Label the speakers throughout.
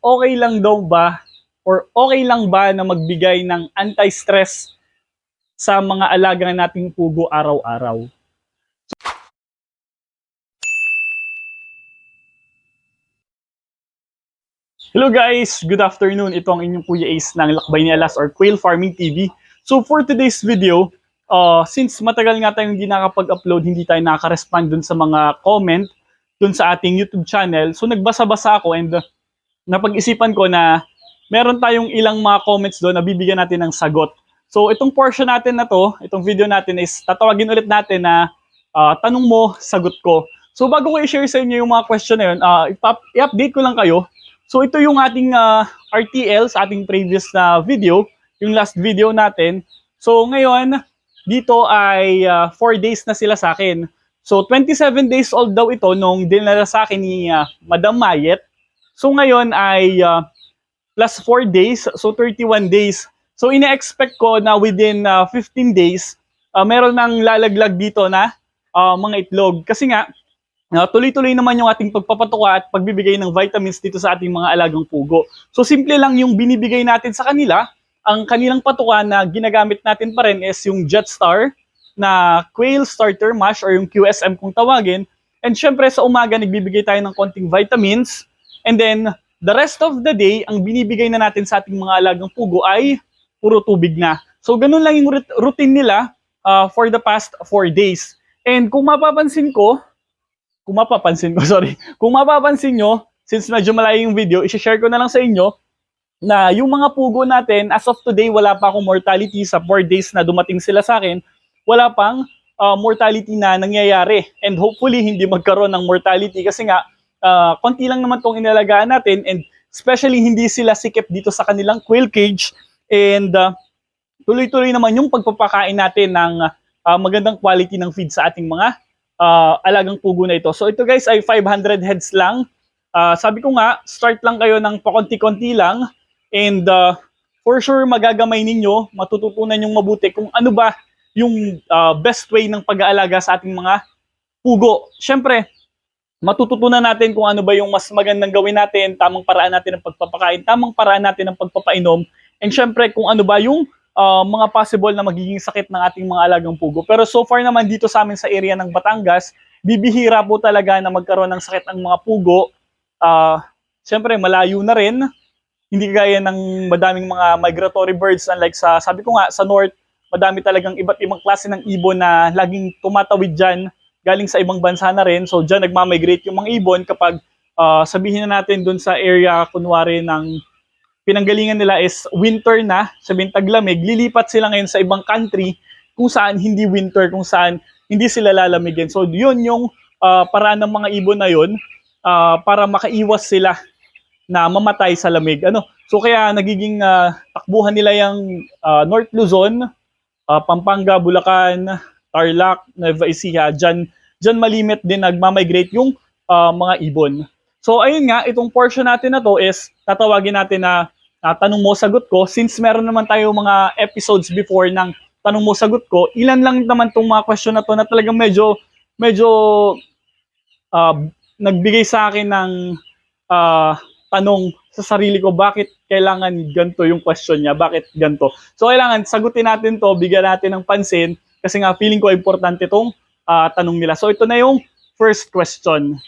Speaker 1: okay lang daw ba or okay lang ba na magbigay ng anti-stress sa mga alaga nating pugo araw-araw? Hello guys! Good afternoon. Ito ang inyong Kuya Ace ng Lakbay ni Alas or Quail Farming TV. So for today's video, uh, since matagal nga tayong hindi nakapag-upload, hindi tayo nakaka-respond dun sa mga comment dun sa ating YouTube channel. So nagbasa-basa ako and uh, napag-isipan ko na meron tayong ilang mga comments doon na bibigyan natin ng sagot. So itong portion natin na to, itong video natin is tatawagin ulit natin na ah, tanong mo, sagot ko. So bago ko i-share sa inyo yung mga question na yun, ipap- i-update ko lang kayo. So ito yung ating ah, RTL sa ating previous na video, yung last video natin. So ngayon, dito ay 4 days na sila sa akin. So 27 days old daw ito nung dinala sa akin ni ah, Madam Mayet. So ngayon ay ah, plus 4 days, so 31 days. So ine-expect ko na within ah, 15 days, ah, meron nang lalaglag dito na ah, mga itlog. Kasi nga, ah, tuloy-tuloy naman yung ating pagpapatuka at pagbibigay ng vitamins dito sa ating mga alagang pugo. So simple lang yung binibigay natin sa kanila. Ang kanilang patuka na ginagamit natin pa rin is yung Jetstar na Quail Starter Mash or yung QSM kung tawagin. And syempre sa umaga nagbibigay tayo ng konting vitamins. And then the rest of the day, ang binibigay na natin sa ating mga alagang pugo ay puro tubig na. So ganun lang yung routine nila uh, for the past 4 days. And kung mapapansin ko, kung mapapansin ko, sorry, kung mapapansin nyo, since medyo malayo yung video, isi-share ko na lang sa inyo na yung mga pugo natin, as of today, wala pa akong mortality sa 4 days na dumating sila sa akin. Wala pang uh, mortality na nangyayari. And hopefully, hindi magkaroon ng mortality kasi nga, uh, konti lang naman tong inalagaan natin and especially hindi sila sikip dito sa kanilang quail cage and uh, tuloy-tuloy naman yung pagpapakain natin ng uh, magandang quality ng feed sa ating mga uh, alagang pugo na ito. So ito guys ay 500 heads lang. Uh, sabi ko nga, start lang kayo ng pakonti-konti lang and uh, for sure magagamay ninyo, matututunan yung mabuti kung ano ba yung uh, best way ng pag-aalaga sa ating mga pugo. Siyempre, matututunan natin kung ano ba yung mas magandang gawin natin, tamang paraan natin ng pagpapakain, tamang paraan natin ng pagpapainom, and syempre kung ano ba yung uh, mga possible na magiging sakit ng ating mga alagang pugo. Pero so far naman dito sa amin sa area ng Batangas, bibihira po talaga na magkaroon ng sakit ng mga pugo. Uh, syempre malayo na rin, hindi gaya ng madaming mga migratory birds unlike sa, sabi ko nga, sa north, madami talagang iba't ibang klase ng ibon na laging tumatawid dyan galing sa ibang bansa na rin. So dyan nagmamigrate yung mga ibon kapag uh, sabihin na natin dun sa area kunwari ng pinanggalingan nila is winter na, sabing taglamig, lilipat sila ngayon sa ibang country kung saan hindi winter, kung saan hindi sila lalamigin. So yun yung uh, paraan ng mga ibon na yun uh, para makaiwas sila na mamatay sa lamig. Ano? So kaya nagiging uh, takbuhan nila yung uh, North Luzon, uh, Pampanga, Bulacan, Tarlac, Nueva Ecija, dyan, dyan malimit din nagmamigrate yung uh, mga ibon. So ayun nga, itong portion natin na to is tatawagin natin na uh, tanong mo sagot ko. Since meron naman tayo mga episodes before ng tanong mo sagot ko, ilan lang naman tong mga question na to na talagang medyo medyo uh, nagbigay sa akin ng uh, tanong sa sarili ko bakit kailangan ganito yung question niya, bakit ganito. So kailangan sagutin natin to, bigyan natin ng pansin kasi nga feeling ko importante itong uh, tanong nila. So ito na yung first question.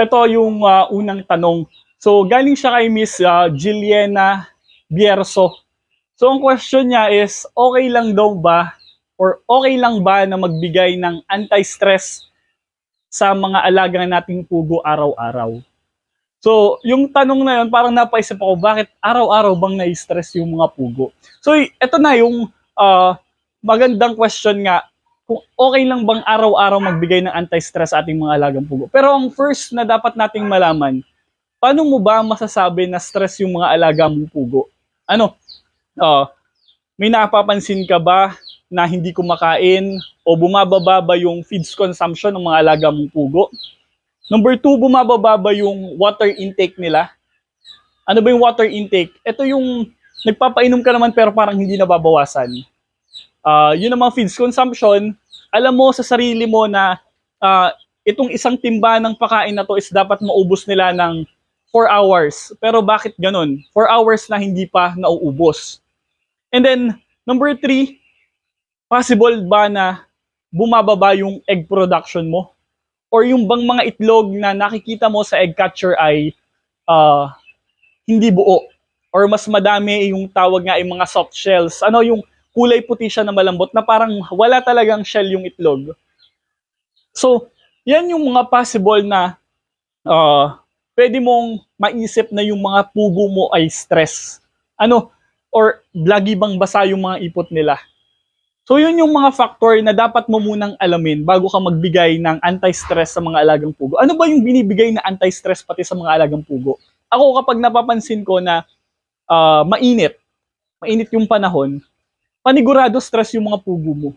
Speaker 1: Ito yung uh, unang tanong. So galing siya kay Miss uh, Jiliena Bierso. So ang question niya is, okay lang daw ba or okay lang ba na magbigay ng anti-stress sa mga alaga nating pugo araw-araw? So, yung tanong na yun, parang napaisip ako, bakit araw-araw bang na-stress yung mga pugo? So, ito na yung uh, magandang question nga, kung okay lang bang araw-araw magbigay ng anti-stress sa ating mga alagang pugo. Pero ang first na dapat nating malaman, paano mo ba masasabi na stress yung mga alaga mong pugo? Ano? Uh, may napapansin ka ba na hindi kumakain o bumababa ba yung feeds consumption ng mga alaga mong pugo? Number two, bumababa ba yung water intake nila? Ano ba yung water intake? Ito yung nagpapainom ka naman pero parang hindi nababawasan. Uh, yun ang mga feeds consumption. Alam mo sa sarili mo na uh, itong isang timba ng pakain na to is dapat maubos nila ng 4 hours. Pero bakit ganun? 4 hours na hindi pa nauubos. And then, number 3, possible ba na bumababa yung egg production mo? Or yung bang mga itlog na nakikita mo sa egg catcher ay ah, hindi buo? Or mas madami yung tawag nga yung mga soft shells. Ano yung kulay puti siya na malambot na parang wala talagang shell yung itlog. So, yan yung mga possible na ah, pwede mong maisip na yung mga pugo mo ay stress. Ano, or lagi bang basa yung mga ipot nila. So yun yung mga factor na dapat mo munang alamin bago ka magbigay ng anti-stress sa mga alagang pugo. Ano ba yung binibigay na anti-stress pati sa mga alagang pugo? Ako kapag napapansin ko na ah, mainit, mainit yung panahon, panigurado stress yung mga pugo mo.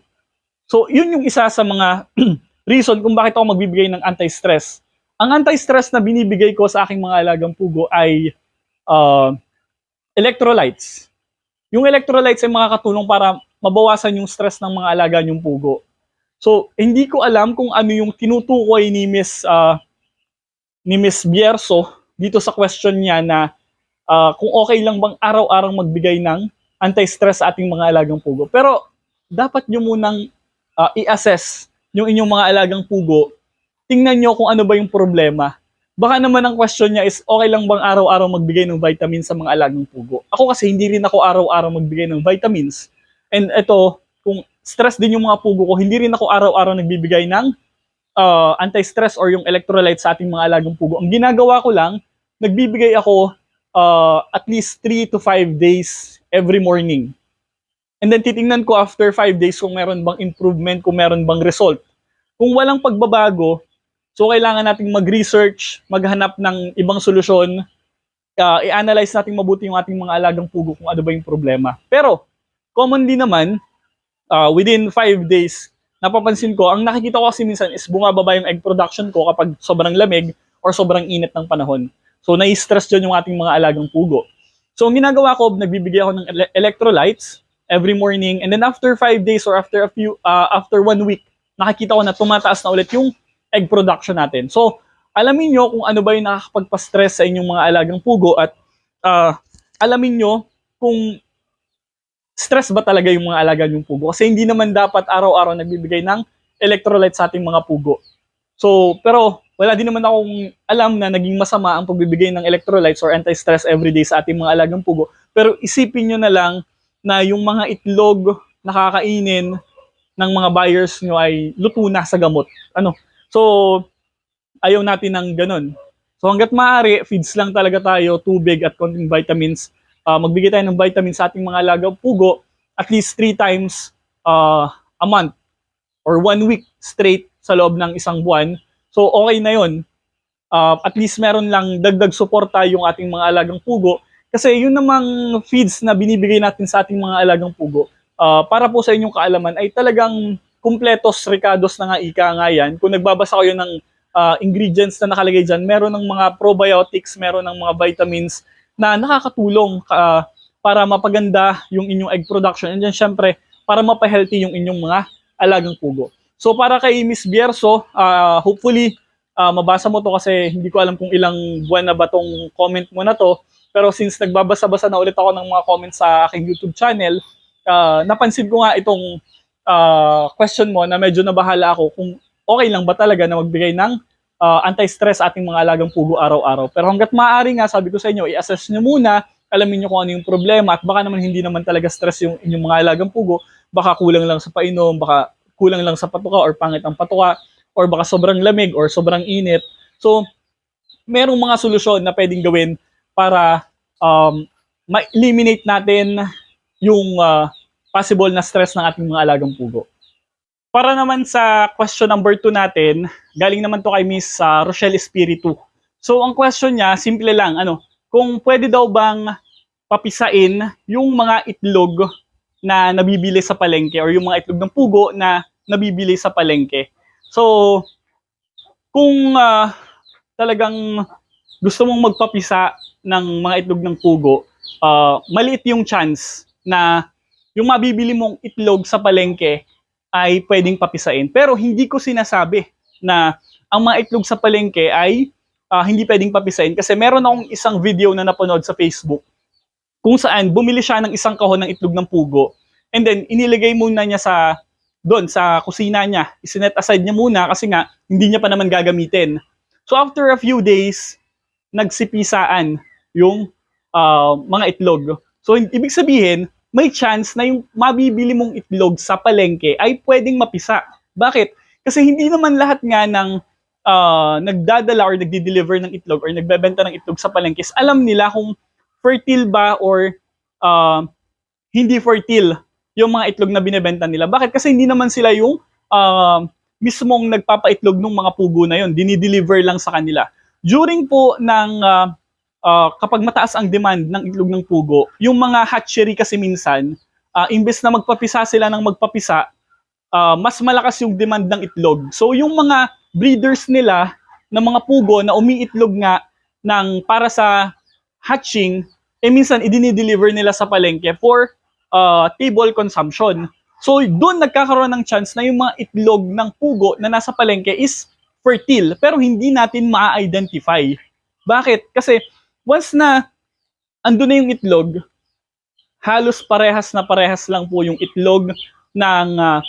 Speaker 1: So yun yung isa sa mga reason kung bakit ako magbibigay ng anti-stress. Ang anti-stress na binibigay ko sa aking mga alagang pugo ay ah, electrolytes. Yung electrolytes ay makakatulong para mabawasan yung stress ng mga alaga niyong pugo. So, hindi ko alam kung ano yung tinutukoy ni Miss ah, ni Miss Bierso dito sa question niya na ah, kung okay lang bang araw-araw magbigay ng anti-stress sa ating mga alagang pugo. Pero dapat nyo munang ah, i-assess yung inyong mga alagang pugo. Tingnan nyo kung ano ba yung problema. Baka naman ang question niya is okay lang bang araw-araw magbigay ng vitamins sa mga alagang pugo. Ako kasi hindi rin ako araw-araw magbigay ng vitamins. And ito, kung stress din yung mga pugo ko, hindi rin ako araw-araw nagbibigay ng uh, anti-stress or yung electrolytes sa ating mga alagang pugo. Ang ginagawa ko lang, nagbibigay ako uh, at least 3 to 5 days every morning. And then titingnan ko after 5 days kung meron bang improvement, kung meron bang result. Kung walang pagbabago, so kailangan nating mag-research, maghanap ng ibang solusyon, uh, i-analyze natin mabuti yung ating mga alagang pugo kung ano ba yung problema. Pero, commonly naman, uh, within 5 days, napapansin ko, ang nakikita ko kasi minsan is bumababa yung egg production ko kapag sobrang lamig or sobrang init ng panahon. So, nai-stress dyan yung ating mga alagang pugo. So, ang ginagawa ko, nagbibigay ako ng ele- electrolytes every morning. And then after 5 days or after a few, uh, after one week, nakikita ko na tumataas na ulit yung egg production natin. So, alamin nyo kung ano ba yung nakakapagpa-stress sa inyong mga alagang pugo at uh, alamin nyo kung stress ba talaga yung mga alaga yung pugo. Kasi hindi naman dapat araw-araw nagbibigay ng electrolytes sa ating mga pugo. So, pero wala din naman akong alam na naging masama ang pagbibigay ng electrolytes or anti-stress everyday sa ating mga alagang pugo. Pero isipin nyo na lang na yung mga itlog na kakainin ng mga buyers nyo ay luto na sa gamot. Ano? So, ayaw natin ng ganun. So hanggat maaari, feeds lang talaga tayo, tubig at konting vitamins. Uh, magbigay tayo ng vitamins sa ating mga alagang pugo at least three times uh, a month or one week straight sa loob ng isang buwan. So okay na yon. Uh, at least meron lang dagdag suporta yung ating mga alagang pugo kasi yun namang feeds na binibigay natin sa ating mga alagang pugo uh, para po sa inyong kaalaman ay talagang kumpletos ricados na nga ika nga yan. Kung nagbabasa kayo ng uh, ingredients na nakalagay dyan, meron ng mga probiotics, meron ng mga vitamins na nakakatulong uh, para mapaganda yung inyong egg production. And then syempre, para mapahealthy yung inyong mga alagang pugo. So para kay Miss Bierso, uh, hopefully uh, mabasa mo to kasi hindi ko alam kung ilang buwan na ba tong comment mo na to. Pero since nagbabasa-basa na ulit ako ng mga comments sa aking YouTube channel, uh, napansin ko nga itong uh, question mo na medyo nabahala ako kung okay lang ba talaga na magbigay ng uh, anti-stress ating mga alagang pugo araw-araw. Pero hanggat maaari nga, sabi ko sa inyo, i-assess nyo muna, alamin nyo kung ano yung problema at baka naman hindi naman talaga stress yung inyong mga alagang pugo, baka kulang lang sa painom, baka kulang lang sa patuka or pangit ang patuka, or baka sobrang lamig or sobrang init. So, merong mga solusyon na pwedeng gawin para um, ma-eliminate natin yung uh, possible na stress ng ating mga alagang pugo. Para naman sa question number 2 natin, galing naman to kay Miss uh, Rochelle Espiritu. So ang question niya, simple lang, ano, kung pwede daw bang papisain yung mga itlog na nabibili sa palengke or yung mga itlog ng pugo na nabibili sa palengke. So kung uh, talagang gusto mong magpapisa ng mga itlog ng pugo, uh, maliit yung chance na yung mabibili mong itlog sa palengke ay pwedeng papisain. Pero hindi ko sinasabi na ang mga itlog sa palengke ay ah, hindi pwedeng papisain kasi meron akong isang video na napanood sa Facebook kung saan bumili siya ng isang kahon ng itlog ng pugo and then iniligay muna niya sa doon sa kusina niya. Isinet aside niya muna kasi nga hindi niya pa naman gagamitin. So after a few days, nagsipisaan yung ah, mga itlog. So ibig sabihin, may chance na yung mabibili mong itlog sa palengke ay pwedeng mapisa. Bakit? Kasi hindi naman lahat nga ng ah, nagdadala or nagdi-deliver ng itlog or nagbebenta ng itlog sa palengke alam nila kung fertile ba or ah, hindi fertile yung mga itlog na binebenta nila. Bakit? Kasi hindi naman sila yung ah, mismong nagpapaitlog ng mga pugo na yun. Dinideliver lang sa kanila. During po ng ah, ah, kapag mataas ang demand ng itlog ng pugo, yung mga hatchery kasi minsan, ah, imbes na magpapisa sila ng magpapisa, ah, mas malakas yung demand ng itlog. So yung mga breeders nila ng mga pugo na umiitlog nga ng para sa hatching, eh minsan idinideliver nila sa palengke for uh, table consumption. So doon nagkakaroon ng chance na yung mga itlog ng pugo na nasa palengke is fertile pero hindi natin ma-identify. Bakit? Kasi once na ando na yung itlog, halos parehas na parehas lang po yung itlog ng ah,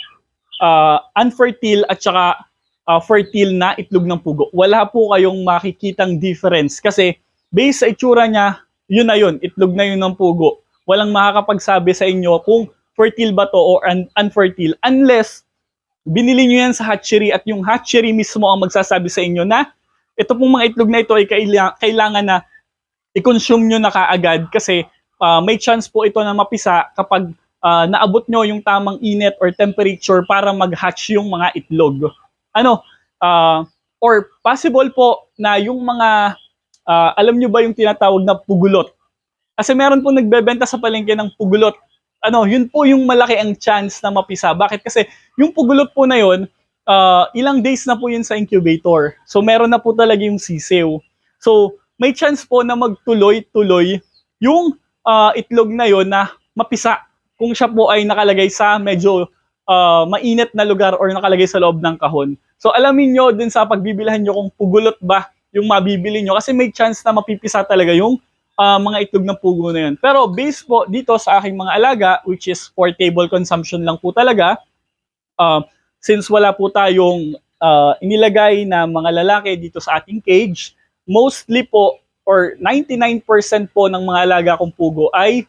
Speaker 1: ah, unfertile at saka ah, fertile na itlog ng pugo. Wala po kayong makikitang difference kasi based sa itsura niya, yun na yun, itlog na yun ng pugo. Walang makakapagsabi sa inyo kung fertile ba to or un- unfertile unless binili nyo yan sa hatchery at yung hatchery mismo ang magsasabi sa inyo na ito pong mga itlog na ito ay kaila- kailangan na i-consume nyo na kaagad kasi ah, may chance po ito na mapisa kapag ah, naabot nyo yung tamang init or temperature para mag-hatch yung mga itlog. Ano, ah, or possible po na yung mga, ah, alam nyo ba yung tinatawag na pugulot? Kasi meron po nagbebenta sa palengke ng pugulot. Ano, yun po yung malaki ang chance na mapisa. Bakit? Kasi yung pugulot po na yun, ah, ilang days na po yun sa incubator. So meron na po talaga yung sisew. So may chance po na magtuloy-tuloy yung ah, itlog na yon na mapisa kung siya po ay nakalagay sa medyo ah, mainit na lugar or nakalagay sa loob ng kahon. So alamin nyo dun sa pagbibilhan nyo kung pugulot ba yung mabibili nyo kasi may chance na mapipisa talaga yung ah, mga itlog ng pugo na yun. Pero based po dito sa aking mga alaga, which is for table consumption lang po talaga, ah, since wala po tayong ah, inilagay na mga lalaki dito sa ating cage, mostly po or 99% po ng mga alaga kong pugo ay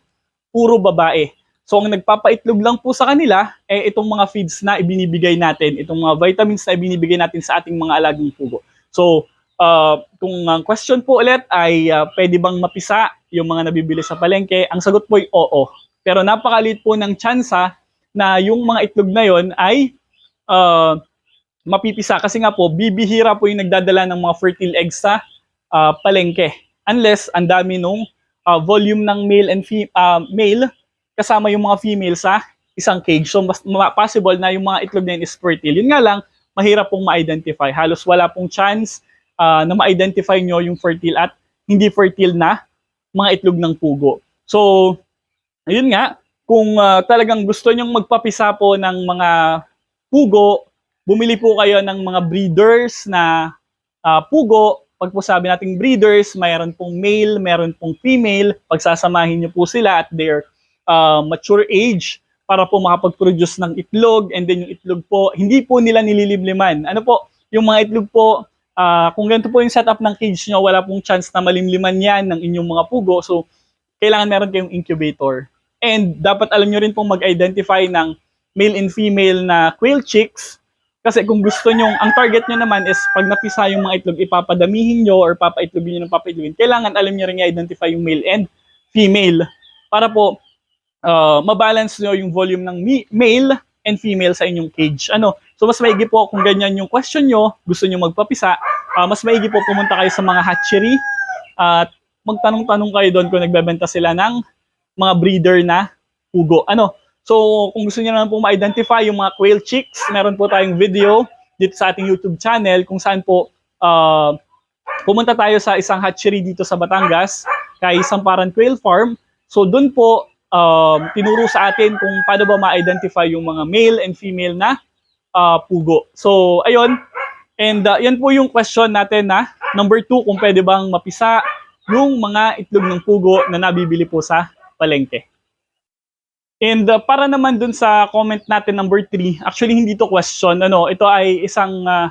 Speaker 1: puro babae. So ang nagpapaitlog lang po sa kanila eh itong mga feeds na ibinibigay natin, itong mga vitamins na ibinibigay natin sa ating mga alagang pugo. So uh, kung ang question po ulit ay uh, pwede bang mapisa yung mga nabibili sa palengke, ang sagot po ay oo. Pero napakaliit po ng tsansa na yung mga itlog na yon ay uh, mapipisa kasi nga po bibihira po yung nagdadala ng mga fertile eggs sa uh, palengke unless ang dami nung uh, volume ng male and fe- uh, male kasama yung mga female sa isang cage. So mas ma- possible na yung mga itlog na yun is fertile. Yun nga lang, mahirap pong ma-identify. Halos wala pong chance uh, na ma-identify nyo yung fertile at hindi fertile na mga itlog ng pugo. So, ayun nga, kung uh, talagang gusto nyong magpapisa po ng mga pugo, bumili po kayo ng mga breeders na uh, pugo. Pag po sabi nating breeders, mayroon pong male, mayroon pong female. Pagsasamahin niyo po sila at their uh, mature age para po makapag-produce ng itlog and then yung itlog po, hindi po nila nililimliman. Ano po, yung mga itlog po, uh, kung ganito po yung setup ng cage nyo, wala pong chance na malimliman yan ng inyong mga pugo. So, kailangan meron kayong incubator. And dapat alam nyo rin pong mag-identify ng male and female na quail chicks kasi kung gusto nyo, ang target nyo naman is pag napisa yung mga itlog, ipapadamihin nyo or papaitlogin nyo ng papaitlogin, kailangan alam nyo rin i-identify yung male and female para po uh, mabalance nyo yung volume ng male and female sa inyong cage. Ano? So mas maigi po kung ganyan yung question nyo, gusto nyo magpapisa, uh, mas maigi po pumunta kayo sa mga hatchery at magtanong-tanong kayo doon kung nagbebenta sila ng mga breeder na pugo. Ano? So, kung gusto niyo naman po ma-identify yung mga quail chicks, meron po tayong video dito sa ating YouTube channel kung saan po uh, pumunta tayo sa isang hatchery dito sa Batangas, kay Samparan Quail Farm. So, doon po um, tinuro sa atin kung paano ba ma-identify yung mga male and female na uh, pugo. So, ayun. And uh, yan po yung question natin na Number two, kung pwede bang mapisa yung mga itlog ng pugo na nabibili po sa palengke. And uh, para naman dun sa comment natin number 3, actually hindi to question, ano, ito ay isang uh,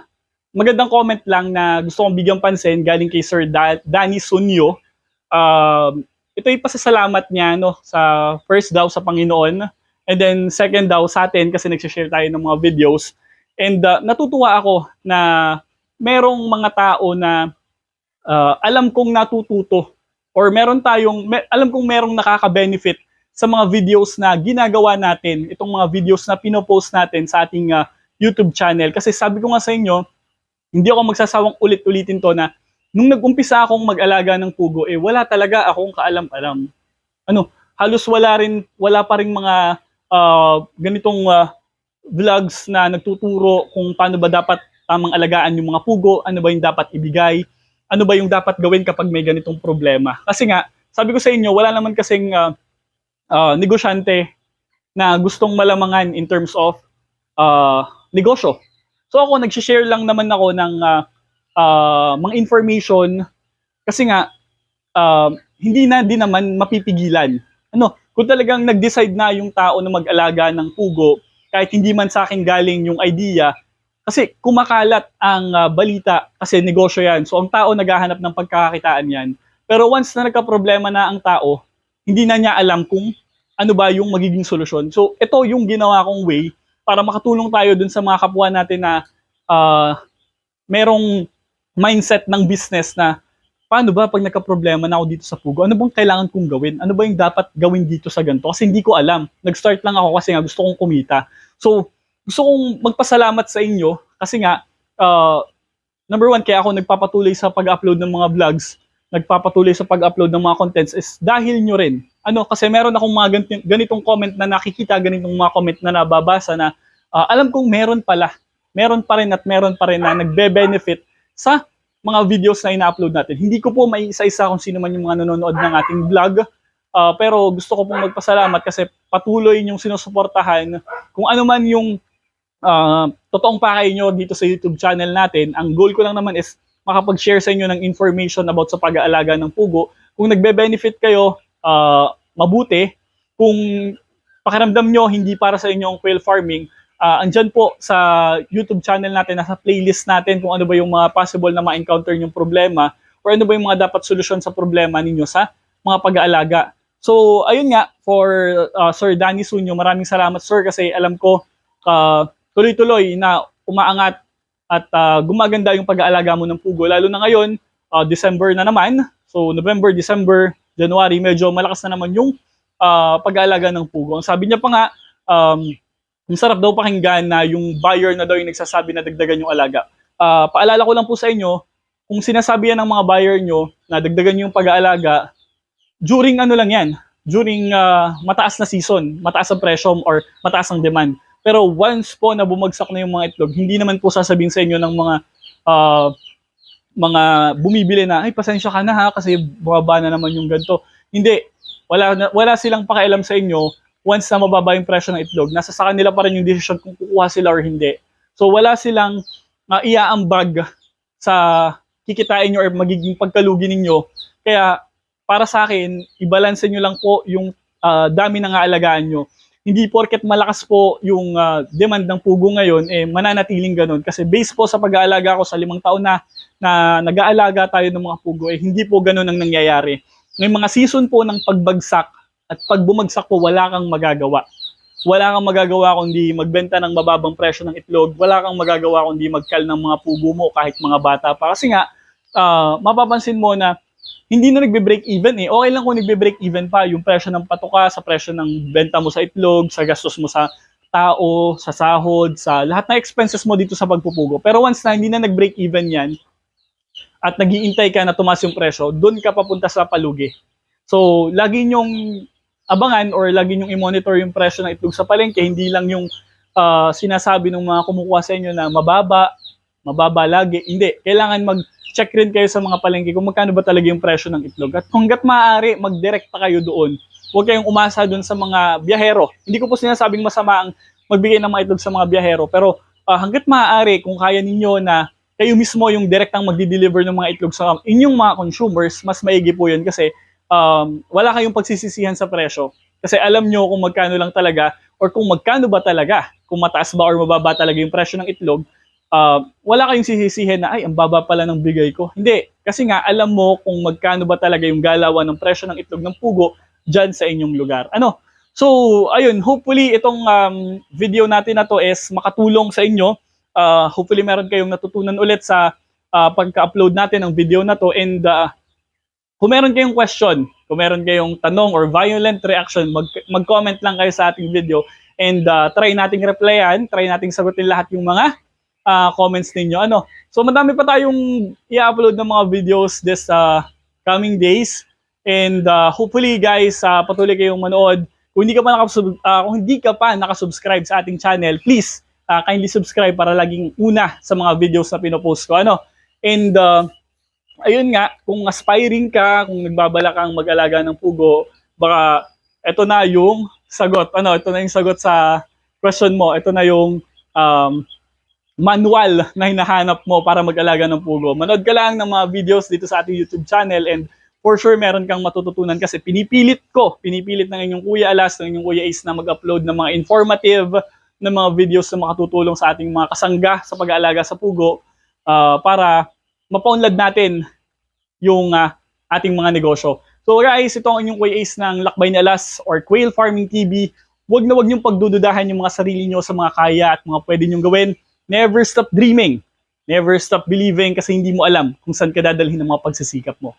Speaker 1: magandang comment lang na gusto kong bigyan pansin galing kay Sir da- Danny Sunyo. Uh, ito ay pasasalamat niya no, sa first daw sa Panginoon and then second daw sa atin kasi nagsishare tayo ng mga videos. And uh, natutuwa ako na merong mga tao na uh, alam kong natututo or meron tayong, mer- alam kong merong nakaka-benefit sa mga videos na ginagawa natin, itong mga videos na pinopost natin sa ating uh, YouTube channel. Kasi sabi ko nga sa inyo, hindi ako magsasawang ulit-ulitin to na nung nag-umpisa akong mag-alaga ng pugo, eh wala talaga akong kaalam-alam. Ano, halos wala rin, wala pa rin mga uh, ganitong uh, vlogs na nagtuturo kung paano ba dapat tamang alagaan yung mga pugo, ano ba yung dapat ibigay, ano ba yung dapat gawin kapag may ganitong problema. Kasi nga, sabi ko sa inyo, wala naman kasing uh, uh, negosyante na gustong malamangan in terms of uh, negosyo. So ako, nag-share lang naman ako ng uh, uh, mga information kasi nga, uh, hindi na din naman mapipigilan. Ano, kung talagang nag-decide na yung tao na mag-alaga ng pugo, kahit hindi man sa akin galing yung idea, kasi kumakalat ang uh, balita kasi negosyo yan. So ang tao naghahanap ng pagkakakitaan yan. Pero once na nagka-problema na ang tao, hindi na niya alam kung ano ba yung magiging solusyon. So, ito yung ginawa kong way para makatulong tayo dun sa mga kapwa natin na uh, merong mindset ng business na paano ba pag nagka-problema na ako dito sa Pugo, ano bang kailangan kong gawin? Ano ba yung dapat gawin dito sa ganito? Kasi hindi ko alam. Nag-start lang ako kasi nga gusto kong kumita. So, gusto kong magpasalamat sa inyo kasi nga, uh, number one, kaya ako nagpapatuloy sa pag-upload ng mga vlogs, nagpapatuloy sa pag-upload ng mga contents is dahil nyo rin ano, kasi meron akong mga ganitong, comment na nakikita, ganitong mga comment na nababasa na uh, alam kong meron pala, meron pa rin at meron pa rin na nagbe-benefit sa mga videos na ina-upload natin. Hindi ko po may isa-isa kung sino man yung mga nanonood ng ating vlog, uh, pero gusto ko pong magpasalamat kasi patuloy yung sinusuportahan kung ano man yung uh, totoong pakay nyo dito sa YouTube channel natin. Ang goal ko lang naman is makapag-share sa inyo ng information about sa pag-aalaga ng pugo. Kung nagbe-benefit kayo, uh, mabuti. Kung pakiramdam nyo hindi para sa inyong quail farming, uh, andyan po sa YouTube channel natin, nasa playlist natin kung ano ba yung mga possible na ma-encounter yung problema or ano ba yung mga dapat solusyon sa problema ninyo sa mga pag-aalaga. So, ayun nga, for uh, Sir Danny Sunyo, maraming salamat sir kasi alam ko uh, tuloy-tuloy na umaangat at uh, gumaganda yung pag-aalaga mo ng pugo. Lalo na ngayon, uh, December na naman. So, November, December, January, medyo malakas na naman yung uh, pag-aalaga ng pugo. Sabi niya pa nga, um, ang sarap daw pakinggan na yung buyer na daw yung nagsasabi na dagdagan yung alaga. Uh, paalala ko lang po sa inyo, kung sinasabi yan ng mga buyer nyo na dagdagan yung pag-aalaga, during ano lang yan, during uh, mataas na season, mataas ang presyo or mataas ang demand. Pero once po na bumagsak na yung mga itlog, hindi naman po sasabihin sa inyo ng mga uh, mga bumibili na, ay pasensya ka na ha kasi bumaba na naman yung ganito. Hindi, wala, wala silang pakialam sa inyo once na mababa yung presyo ng itlog. Nasa sa kanila pa rin yung decision kung kukuha sila or hindi. So wala silang uh, iaambag sa kikitain nyo or magiging pagkalugi ninyo. Kaya para sa akin, ibalanse nyo lang po yung uh, dami ng aalagaan nyo hindi porket malakas po yung uh, demand ng pugo ngayon, eh mananatiling ganun. Kasi based po sa pag-aalaga ko sa limang taon na, na nag-aalaga tayo ng mga pugo, eh hindi po ganun ang nangyayari. May mga season po ng pagbagsak at pag bumagsak po, wala kang magagawa. Wala kang magagawa kundi magbenta ng mababang presyo ng itlog. Wala kang magagawa kundi magkal ng mga pugo mo kahit mga bata pa. Kasi nga, uh, mapapansin mo na hindi na nagbe-break even eh. Okay lang kung nagbe-break even pa yung presyo ng patuka, sa presyo ng benta mo sa itlog, sa gastos mo sa tao, sa sahod, sa lahat ng expenses mo dito sa pagpupugo. Pero once na hindi na nag-break even yan, at nagiintay ka na tumas yung presyo, doon ka papunta sa palugi. So, lagi nyong abangan or lagi nyong i-monitor yung presyo ng itlog sa palengke, hindi lang yung uh, sinasabi ng mga kumukuha sa inyo na mababa, mababa lagi. Hindi, kailangan mag check rin kayo sa mga palengke kung magkano ba talaga yung presyo ng itlog. At hanggat maaari, mag-direct pa kayo doon. Huwag kayong umasa doon sa mga biyahero. Hindi ko po sinasabing masama ang magbigay ng mga itlog sa mga biyahero. Pero uh, hanggat maaari, kung kaya ninyo na kayo mismo yung direktang magdi-deliver ng mga itlog sa inyong mga consumers, mas maigi po yun kasi um, wala kayong pagsisisihan sa presyo. Kasi alam nyo kung magkano lang talaga or kung magkano ba talaga, kung mataas ba or mababa talaga yung presyo ng itlog, uh, wala kayong sisisihin na, ay, ang baba pala ng bigay ko. Hindi. Kasi nga, alam mo kung magkano ba talaga yung galawan ng presyo ng itlog ng pugo dyan sa inyong lugar. Ano? So, ayun, hopefully itong um, video natin na to is makatulong sa inyo. Uh, hopefully meron kayong natutunan ulit sa uh, pagka-upload natin ng video na to and uh, kung meron kayong question, kung meron kayong tanong or violent reaction, mag- mag-comment lang kayo sa ating video and uh, try nating replyan, try nating sagutin lahat yung mga uh, comments ninyo. Ano? So madami pa tayong i-upload ng mga videos this uh, coming days and uh, hopefully guys, uh, patuloy kayong manood. Kung hindi ka pa nakasub- uh, kung hindi ka pa nakasubscribe sa ating channel, please uh, kindly subscribe para laging una sa mga videos na pinopost ko. Ano? And uh, ayun nga, kung aspiring ka, kung nagbabala kang mag-alaga ng pugo, baka ito na yung sagot. Ano, ito na yung sagot sa question mo. Ito na yung um, manual na hinahanap mo para mag-alaga ng pugo. Manood ka lang ng mga videos dito sa ating YouTube channel and for sure meron kang matututunan kasi pinipilit ko, pinipilit ng inyong Kuya Alas, ng inyong Kuya Ace na mag-upload ng mga informative na mga videos na makatutulong sa ating mga kasangga sa pag-aalaga sa pugo uh, para mapaunlad natin yung uh, ating mga negosyo. So guys, ito ang inyong Kuya ng Lakbay ni Alas or Quail Farming TV. Huwag na huwag niyong pagdududahan yung mga sarili niyo sa mga kaya at mga pwede niyong gawin. Never stop dreaming. Never stop believing kasi hindi mo alam kung saan ka dadalhin ng mga pagsisikap mo.